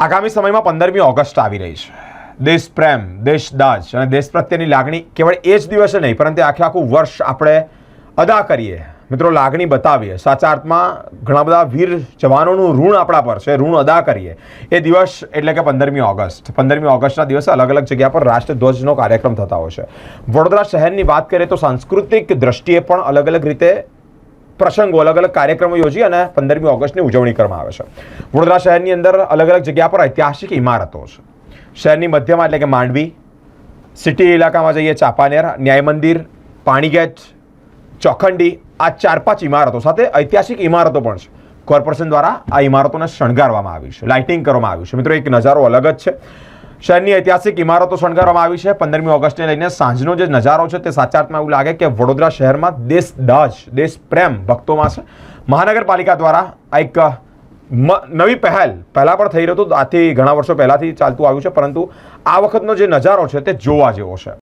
આગામી સમયમાં પંદરમી ઓગસ્ટ આવી રહી છે. દેશ પ્રેમ, દેશ દાજ અને દેશ પ્રત્યેની લાગણી કેવળ એ જ દિવસે નહીં, પરંતુ આખે આખું વર્ષ આપણે અદા કરીએ. મિત્રો, લાગણી બતાવીએ. સાચા અર્થમાં ઘણા બધા વીર જવાનોનું ઋણ આપણા પર છે, ઋણ અદા કરીએ. એ દિવસ એટલે કે પંદરમી ઓગસ્ટ. પંદરમી ઓગસ્ટના દિવસે અલગ અલગ જગ્યા પર રાષ્ટ્રધ્વજનો કાર્યક્રમ થતા હોય છે. વડોદરા શહેરની વાત કરીએ તો સાંસ્કૃતિક દ્રષ્ટિએ પણ અલગ અલગ રીતે પ્રસંગો અલગ અલગ કાર્યક્રમો યોજી અને પંદરમી ઓગસ્ટની ઉજવણી કરવામાં આવે છે. વડોદરા શહેરની અંદર અલગ અલગ જગ્યા પર ઐતિહાસિક ઇમારતો છે. શહેરની મધ્યમાં એટલે કે માંડવી, સિટી ઇલાકામાં જઈએ ચાંપાનેર ન્યાય મંદિર પાણીગેટ, ચોખંડી, આ ચાર પાંચ ઇમારતો સાથે ઐતિહાસિક ઇમારતો પણ છે. કોર્પોરેશન દ્વારા આ ઇમારતોને શણગારવામાં આવી છે. લાઇટિંગ કરવામાં આવ્યું છે. મિત્રો, એક નજારો અલગ જ છે. શહેરની ઐતિહાસિક ઇમારતો શણગારવામાં આવી છે. પંદરમી ઓગસ્ટને લઈને સાંજનો જે નજારો છે તે સાચા અર્થમાં એવું લાગે કે વડોદરા શહેરમાં દેશ દાજ, દેશ પ્રેમ ભક્તોમાં છે. મહાનગરપાલિકા દ્વારા એક નવી પહેલ પહેલાં પણ થઈ રહ્યું હતું. આથી ઘણા વર્ષો પહેલાંથી ચાલતું આવ્યું છે, પરંતુ આ વખતનો જે નજારો છે તે જોવા જેવો છે.